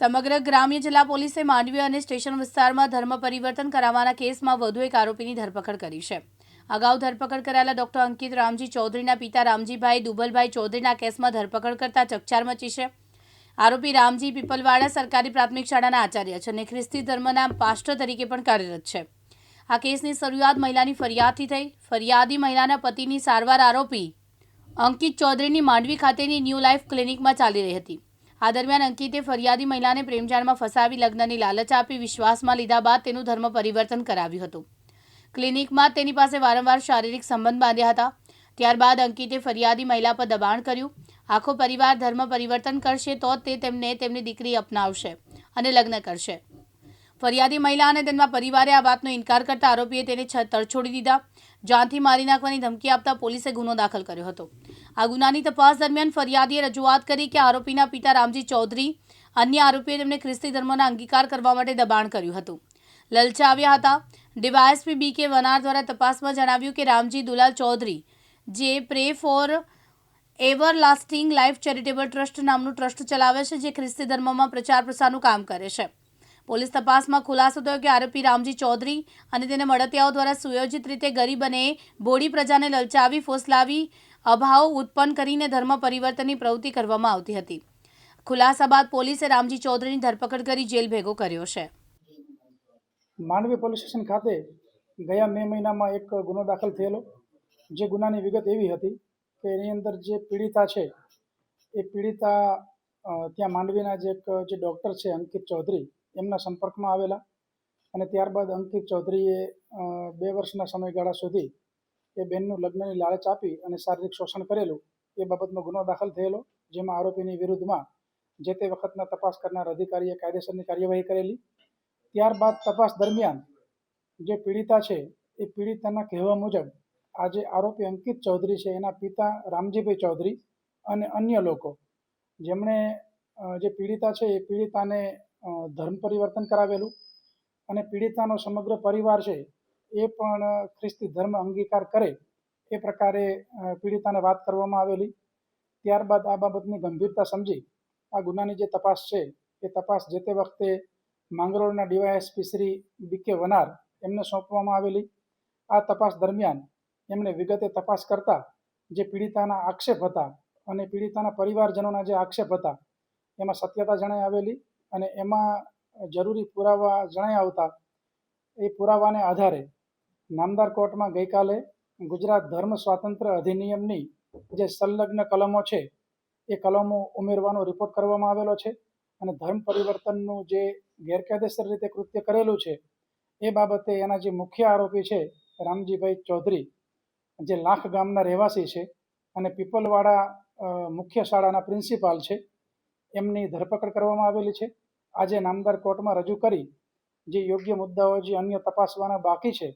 સમગ્ર ગ્રામ્ય જિલ્લા પોલીસે માંડવી અને સ્ટેશન વિસ્તારમાં ધર્મ પરિવર્તન કરાવવાના કેસમાં વધુ એક આરોપીની ધરપકડ કરી છે. અગાઉ ધરપકડ કરાયેલા ડોક્ટર અંકિત રામજી ચૌધરીના પિતા રામજીભાઈ દુબલભાઈ ચૌધરીના કેસમાં ધરપકડ કરતા ચકચાર મચી છે. આરોપી રામજી પીપલવાડા સરકારી પ્રાથમિક શાળાના આચાર્ય છે અને ખ્રિસ્તી ધર્મના પાસ્ટર તરીકે પણ કાર્યરત છે. આ કેસની શરૂઆત મહિલાની ફરિયાદથી થઈ. ફરિયાદી મહિલાના પતિની સારવાર આરોપી અંકિત ચૌધરીની માંડવી ખાતેની ન્યૂ લાઈફ ક્લિનિકમાં ચાલી રહી હતી. આ દરમિયાન અંકિતે ફરિયાદી મહિલાને પ્રેમજાળમાં ફસાવી લગ્નની લાલચ આપી, વિશ્વાસમાં લીધા બાદ તેનું ધર્મ પરિવર્તન કરાવ્યું હતું. ક્લિનિકમાં તેની પાસે વારંવાર શારીરિક સંબંધ બાંધ્યા હતા. ત્યારબાદ અંકિતે ફરિયાદી મહિલા પર દબાણ કર્યું. આખો પરિવાર ધર્મ પરિવર્તન કરશે તો તે તેમને તેમની દીકરી અપનાવશે અને લગ્ન કરશે. ફરિયાદી મહિલા અને તેમના પરિવારે આ વાતનો ઇનકાર કરતા આરોપીએ તેને તરછોડી દીધા. જાનથી મારી નાખવાની ધમકી આપતા પોલીસે ગુનો દાખલ કર્યો હતો. આ ગુનાની તપાસ દરમિયાન ફરિયાદીએ રજૂઆત કરી કે આરોપીના પિતા રામજી ચૌધરી અન્ય આરોપીએ તેમને ખ્રિસ્તી ધર્મના અંગીકાર કરવા માટે દબાણ કર્યું હતું. લલચાવ્યા હતા. ડીવાયએસપી બી કે વનાર દ્વારા તપાસમાં જણાવ્યું કે રામજી દુલાલ ચૌધરી, જે Pray for Everlasting Life Charitable Trust નામનું ટ્રસ્ટ ચલાવે છે, જે ખ્રિસ્તી ધર્મમાં પ્રચાર પ્રસારનું કામ કરે છે. પોલીસ તપાસમાં ખુલાસો થયો કે આરોપી રામજી ચૌધરી અને તેને મળતિયાઓ દ્વારા સુયોજિત રીતે ગરીબ અને બોડી પ્રજાને લલચાવી, ફોસલાવી અભાવ ઉત્પન્ન કરીને ધર્મ પરિવર્તનની પ્રવૃત્તિ કરવામાં આવતી હતી. ખુલાસા બાદ પોલીસે રામજી ચૌધરીની ધરપકડ કરી જેલ ભેગો કર્યો છે. માંડવી પોલીસ સ્ટેશન ખાતે ગયા મે મહિનામાં એક ગુનો દાખલ થયેલો. જે ગુનાની વિગત એવી હતી કે એની અંદર જે પીડિતા છે, એ પીડિતા ત્યાં માંડવીના જે એક, જે ડૉક્ટર છે અંકિત ચૌધરી, એમના સંપર્કમાં આવેલા. અને ત્યારબાદ અંકિત ચૌધરીએ બે વર્ષના સમયગાળા સુધી એ બહેનનું લગ્નની લાલચ આપી અને શારીરિક શોષણ કરેલું એ બાબતનો ગુનો દાખલ થયેલો, જેમાં આરોપીની વિરુદ્ધમાં જે તે વખતના તપાસ કરનાર અધિકારીએ કાયદેસરની કાર્યવાહી કરેલી. ત્યારબાદ તપાસ દરમિયાન જે પીડિતા છે, એ પીડિતાના કહેવા મુજબ આ જે આરોપી અંકિત ચૌધરી છે, એના પિતા રામજીભાઈ ચૌધરી અને અન્ય લોકો. જેમણે જે પીડિતા છે, એ પીડિતાને ધર્મ પરિવર્તન કરાવેલું અને પીડિતાનો સમગ્ર પરિવાર છે એ પણ ખ્રિસ્તી ધર્મ અંગીકાર કરે એ પ્રકારે પીડિતાને વાત કરવામાં આવેલી. ત્યારબાદ આ બાબતની ગંભીરતા સમજી આ ગુનાની જે તપાસ છે, એ તપાસ જે તે વખતે માંગરોળના ડીવાયએસપી શ્રી બી કે વનાર એમને સોંપવામાં આવેલી. આ તપાસ દરમિયાન એમણે વિગતે તપાસ કરતા જે પીડિતાના આક્ષેપ હતા અને પીડિતાના પરિવારજનોના જે આક્ષેપ હતા, એમાં સત્યતા જણાઈ આવેલી અને એમાં જરૂરી પુરાવા જણાઈ આવતા, એ પુરાવાને આધારે નામદાર કોર્ટમાં ગઈકાલે ગુજરાત ધર્મ સ્વાતંત્ર્ય અધિનિયમની જે સંલગ્ન કલમો છે, એ કલમો ઉમેરવાનો રિપોર્ટ કરવામાં આવેલો છે અને ધર્મ પરિવર્તનનું જે ગેરકાયદેસર રીતે કૃત્ય કરેલું છે, એ બાબતે એના જે મુખ્ય આરોપી છે, રામજીભાઈ ચૌધરી, જે લાખ ગામના રહેવાસી છે અને પીપલવાડા મુખ્ય શાળાના પ્રિન્સિપાલ છે, એમની ધરપકડ કરવામાં આવેલી છે. આજે નામદાર કોર્ટમાં રજૂ કરી જે યોગ્ય મુદ્દાઓ જે અન્ય તપાસવાના બાકી છે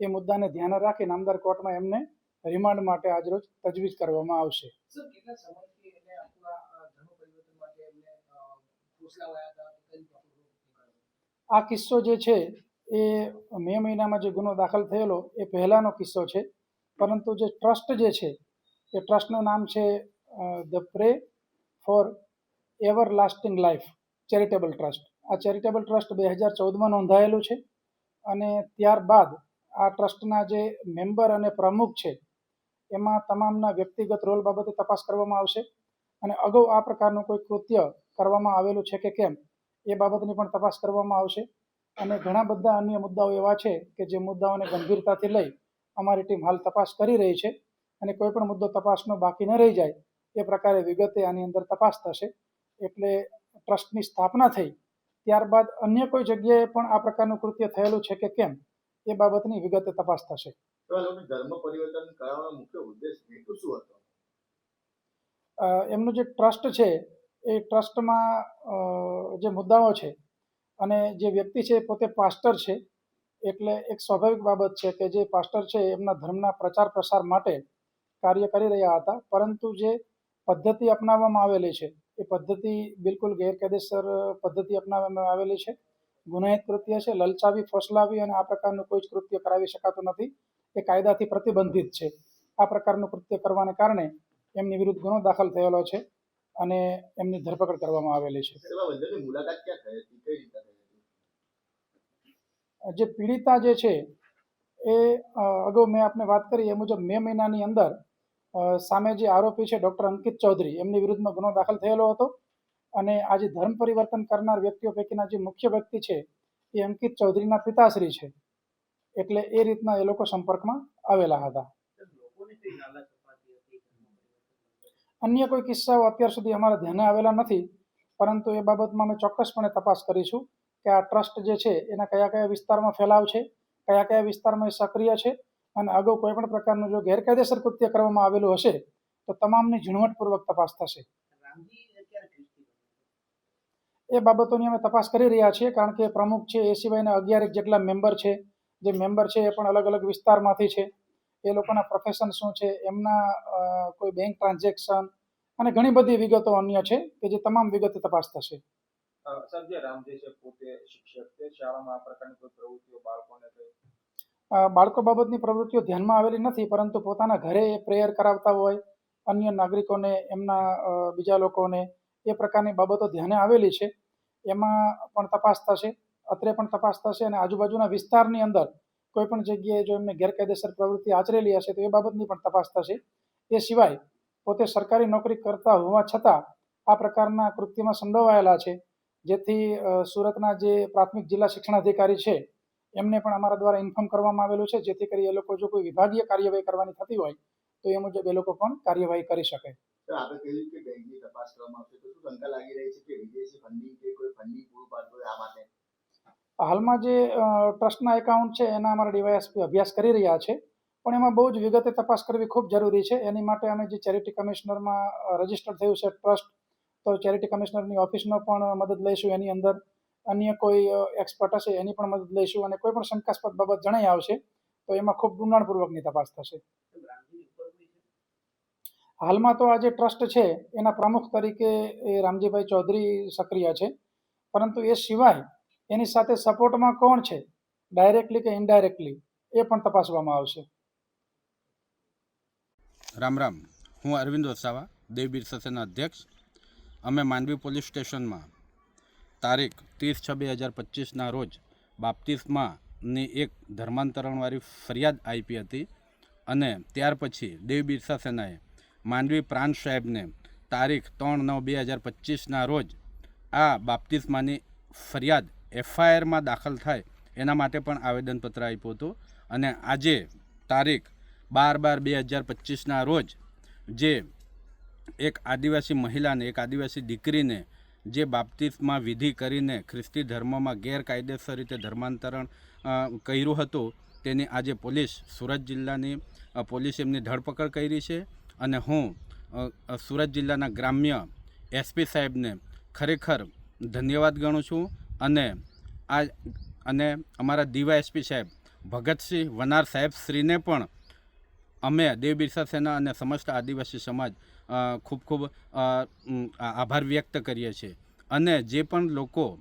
એ મુદ્દાને ધ્યાને રાખી નામદાર કોર્ટમાં એમને રિમાન્ડ માટે આજરોજ તજવીજ કરવામાં આવશે? આ કિસ્સો જે છે એ મે મહિનામાં જે ગુનો દાખલ થયેલો એ પહેલાંનો કિસ્સો છે. પરંતુ જે ટ્રસ્ટ જે છે એ ટ્રસ્ટનું નામ છે the Pray for Everlasting Life Charitable Trust. આ ચેરિટેબલ ટ્રસ્ટ બે હજાર ચૌદમાં નોંધાયેલું છે અને ત્યારબાદ આ ટ્રસ્ટના જે મેમ્બર અને પ્રમુખ છે, એમાં તમામના વ્યક્તિગત રોલ બાબતે તપાસ કરવામાં આવશે અને અગાઉ આ પ્રકારનું કોઈ કૃત્ય કરવામાં આવેલું છે કે કેમ, એ બાબતની પણ તપાસ કરવામાં આવશે. અને ઘણા બધા અન્ય મુદ્દાઓ એવા છે કે જે મુદ્દાઓને ગંભીરતાથી લઈ અમારી ટીમ હાલ તપાસ કરી રહી છે અને કોઈ પણ મુદ્દો તપાસનો બાકી ન રહી જાય, એ પ્રકારે વિગતે આની અંદર તપાસ થશે. એટલે ટ્રસ્ટની સ્થાપના થઈ, ત્યારબાદ અન્ય કોઈ જગ્યાએ પણ આ પ્રકારનું કૃત્ય થયેલું છે કે કેમ એ બાબતની વિગતે તપાસ થશે. ધર્મ પરિવર્તન કરાવવાનો મુખ્ય ઉદ્દેશ હેતુ શું હતો? એમનું જે ટ્રસ્ટ છે એ ટ્રસ્ટમાં જે મુદ્દાઓ છે અને જે વ્યક્તિ છે પોતે પાસ્ટર છે એટલે એક સ્વાભાવિક બાબત છે કે જે પાસ્ટર છે એમના ધર્મના પ્રચાર પ્રસાર માટે કાર્ય કરી રહ્યા હતા પરંતુ જે પદ્ધતિ અપનાવવામાં આવેલી છે એ પદ્ધતિ બિલકુલ ગેરકાયદેસર પદ્ધતિ અપનાવવામાં આવેલી છે. ગુનાહિત કૃત્ય છે લલચાવી ફોસલાવી અને આ પ્રકારનું કોઈ જ કૃત્ય કરાવી શકાતું નથી. એ કાયદાથી પ્રતિબંધિત છે. આ પ્રકારનું કૃત્ય કરવાને કારણે એમની વિરુદ્ધ ગુનો દાખલ થયેલો છે અને એમની ધરપકડ કરવામાં આવેલી છે. જે પીડિતા જે છે એ અગાઉ મેં આપને વાત કરી એ મુજબ મે મહિનાની અંદર સામે જે આરોપી છે ડૉક્ટર અંકિત ચૌધરી એમની વિરુદ્ધમાં ગુનો દાખલ થયેલો હતો. અને આજે ધર્મ પરિવર્તન કરનાર વ્યક્તિઓ પૈકીના જે મુખ્ય વ્યક્તિ છે, એ અંકિત ચૌધરીના પિતાશ્રી છે. એટલે એ રીતના એ લોકો સંપર્કમાં આવેલા હતા. અન્ય કોઈ કિસ્સાઓ અત્યાર સુધી અમારા ધ્યાને આવેલા નથી, પરંતુ એ બાબતમાં અમે ચોક્કસપણે તપાસ કરીશું કે આ ટ્રસ્ટ જે છે, એના કયા કયા વિસ્તારમાં ફેલાવ છે, કયા કયા વિસ્તારમાં એ સક્રિય છે, અને અગાઉ કોઈ પણ પ્રકારનું જો ગેરકાયદેસર કૃત્ય કરવામાં આવેલું હશે, તો તમામની ઝીણવટપૂર્વક તપાસ થશે. રામજી એ બાબતોની અમે તપાસ કરી રહ્યા છીએ કારણ કે પ્રમુખ છે એ સિવાયના અગિયારેક જેટલા મેમ્બર છે જે મેમ્બર છે એ પણ અલગ અલગ વિસ્તારમાંથી છે. એ લોકોના પ્રોફેશન શું છે એમના કોઈ બેંક ટ્રાન્ઝેક્શન અને ઘણી બધી વિગતો અન્ય છે કે જે તમામ વિગતે તપાસ થશે. સર રામજી છે પોતે શિક્ષક છે શાળામાં આ પ્રકારની કોઈ પ્રવૃત્તિઓ બાળકોને બાળકો બાબતની પ્રવૃત્તિઓ ધ્યાનમાં આવેલી નથી પરંતુ પોતાના ઘરે પ્રેયર કરાવતા હોય અન્ય નાગરિકોને એમના બીજા લોકોને એ પ્રકારની બાબતો ધ્યાને આવેલી છે. એમાં પણ તપાસ થશે, અત્રે પણ તપાસ થશે અને આજુબાજુના વિસ્તારની અંદર કોઈ પણ જગ્યાએ જો એમને ગેરકાયદેસર પ્રવૃત્તિ આચરેલી હશે તો એ બાબતની પણ તપાસ થશે. એ સિવાય પોતે સરકારી નોકરી કરતા હોવા છતાં આ પ્રકારના કૃત્યમાં સંડોવાયેલા છે. જેથી સુરતના જે પ્રાથમિક જિલ્લા શિક્ષણાધિકારી છે, એમને પણ અમારા દ્વારા ઇન્ફોર્મ કરવામાં આવેલું છે. જેથી કરી એ લોકો જો કોઈ વિભાગીય કાર્યવાહી કરવાની થતી હોય તો એ મુજબ એ લોકો પણ કાર્યવાહી કરી શકે. તો આપણે કહ્યું કે બેંકની તપાસ કરવામાં આવશે, તો શું શંકા લાગી રહી છે કે વિદેશી ફંડિંગ કે કોઈ ફંડિંગ પૂરું પાડતું આ માટે? હાલમાં જે ટ્રસ્ટના એકાઉન્ટ છે, એના અમારા ડીવાયએસપી અભ્યાસ કરી રહ્યા છે, પણ એમાં બહુ જ વિગતે તપાસ કરવી ખૂબ જરૂરી છે. એની માટે અમે જે ચેરિટી કમિશનરમાં રજિસ્ટર થયું છે ટ્રસ્ટ, તો ચેરિટી કમિશનરની ઓફિસનો પણ મદદ લઈશું. એની અંદર અન્ય કોઈ એક્સપર્ટ હશે, એની પણ મદદ લઈશું અને કોઈ પણ શંકાસ્પદ બાબત જણાઈ આવશે, તો એમાં ખૂબ ઊંડાણપૂર્વકની તપાસ થશે રામજીની ઉપર કોઈ છે હાલમાં તો આ જે ટ્રસ્ટ છે, એના પ્રમુખ તરીકે એ રામજીભાઈ ચૌધરી સક્રિય છે. પરંતુ એ સિવાય એની સાથે સપોર્ટમાં કોણ છે? ડાયરેક્ટલી કે ઇનડાયરેક્ટલી એ પણ તપાસવામાં આવશે. રામ રામ. હું અરવિંદ વસાવા દેવબીર સસેના અધ્યક્ષ. અમે માંડવી પોલીસ સ્ટેશનમાં તારીખ ત્રીસ છ બે હજાર પચીસના રોજ બાપ્તિસ્માની એક ધર્માંતરણવાળી ફરિયાદ આપી હતી અને ત્યાર પછી દેવ બિરસા સસેનાએ માંડવી પ્રાંત સાહેબને તારીખ ત્રણ નવ બે હજાર પચીસના રોજ આ બાપ્તિસ્માની ફરિયાદ એફઆઈઆરમાં દાખલ થાય એના માટે પણ આવેદનપત્ર આપ્યું હતું અને આજે તારીખ બાર બાર બે હજાર પચીસના રોજ જે એક આદિવાસી મહિલાને, એક આદિવાસી દીકરીને જે બાપ્તિસ્મા વિધિ કરીને ખ્રિસ્તી ધર્મમાં ગેરકાયદેસર રીતે ધર્માંતરણ કર્યું હતું, તેની આજે પોલીસ સુરત જિલ્લાની પોલીસ એમની ધરપકડ કરી છે. અને હું સુરત જિલ્લાના ગ્રામ્ય એસપી સાહેબને ખરેખર ધન્યવાદ ગણું છું અને આ, અને અમારા દીવા એસપી સાહેબ ભગતસિંહ વનાર સાહેબ શ્રીને પણ અમે દેવ બિરસા સેના અને સમસ્ત આદિવાસી સમાજ ખૂબ ખૂબ આભાર વ્યક્ત કરીએ છીએ. અને જે પણ લોકો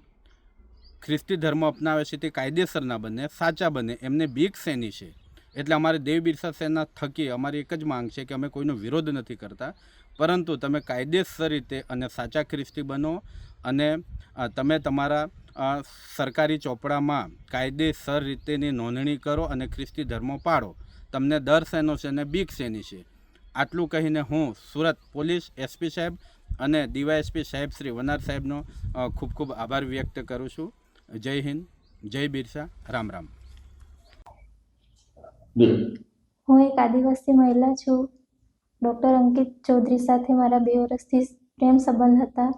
ખ્રિસ્તી ધર્મ અપનાવે છે તે કાયદેસર ના બને, સાચા બને, એમને બીક સેની છે. એટલે અમારે દેવ બિરસા સેના થકી અમારી એક જ માંગ છે કે અમે કોઈનો વિરોધ નથી કરતા. પરંતુ તમે કાયદેસર રીતે અને સાચા ખ્રિસ્તી બનો અને તમે તમારા સરકારી ચોપડામાં કાયદેસર રીતેની નોંધણી કરો અને ખ્રિસ્તી ધર્મ પાડો તમને દર શેનો છે અને બીક શેની છે. આટલું કહીને હું સુરત પોલીસ એસપી સાહેબ અને ડીવાયએસપી સાહેબ શ્રી વનાર સાહેબનો ખૂબ ખૂબ આભાર વ્યક્ત કરું છું. જય હિન્દ, જય બિરસા, રામ રામ. હું એક આદિવાસી મહિલા છું. ડૉક્ટર અંકિત ચૌધરી સાથે મારા બે વર્ષથી પ્રેમ સંબંધ હતા.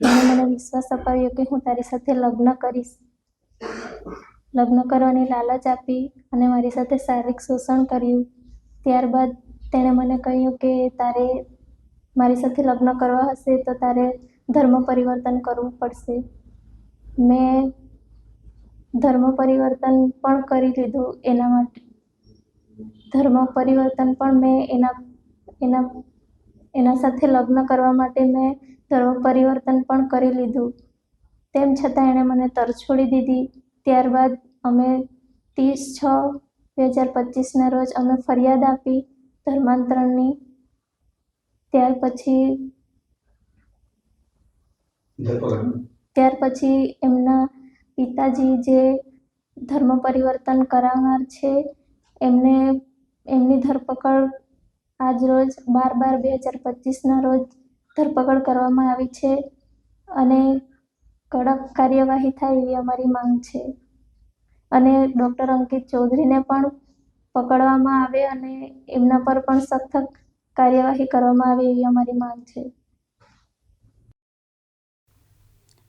એણે મને વિશ્વાસ અપાવ્યો કે હું તારી સાથે લગ્ન કરીશ. લગ્ન કરવાની લાલચ આપી અને મારી સાથે શારીરિક શોષણ કર્યું. ત્યારબાદ તેણે મને કહ્યું કે તારે મારી સાથે લગ્ન કરવા હશે તો તારે ધર્મ પરિવર્તન કરવું પડશે. મેં ધર્મ પરિવર્તન પણ કરી લીધું એના માટે. ધર્મ પરિવર્તન પણ મેં એના એના એના સાથે લગ્ન કરવા માટે મેં ધર્મ પરિવર્તન પણ કરી લીધું. તેમ છતાં એણે મને તરછોડી દીધી. ત્યારબાદ અમે ત્રીસ છ બે હજાર પચીસના રોજ અમે ફરિયાદ આપી ધર્માંતરણની. ત્યાર પછી ત્યાર પછી એમના પિતાજી જે ધર્મ પરિવર્તન કરાવનાર છે, એમને એમની ધરપકડ આજ રોજ બાર બાર બે હજાર પચીસના રોજ ધરપકડ કરવામાં આવી છે અને કડક કાર્યવાહી થાય એવી અમારી માંગ છે. અને ડૉક્ટર અંકિત ચૌધરીને પણ પકડવામાં આવે અને એમના પર પણ સખત કાર્યવાહી કરવામાં આવે એવી અમારી માંગ છે.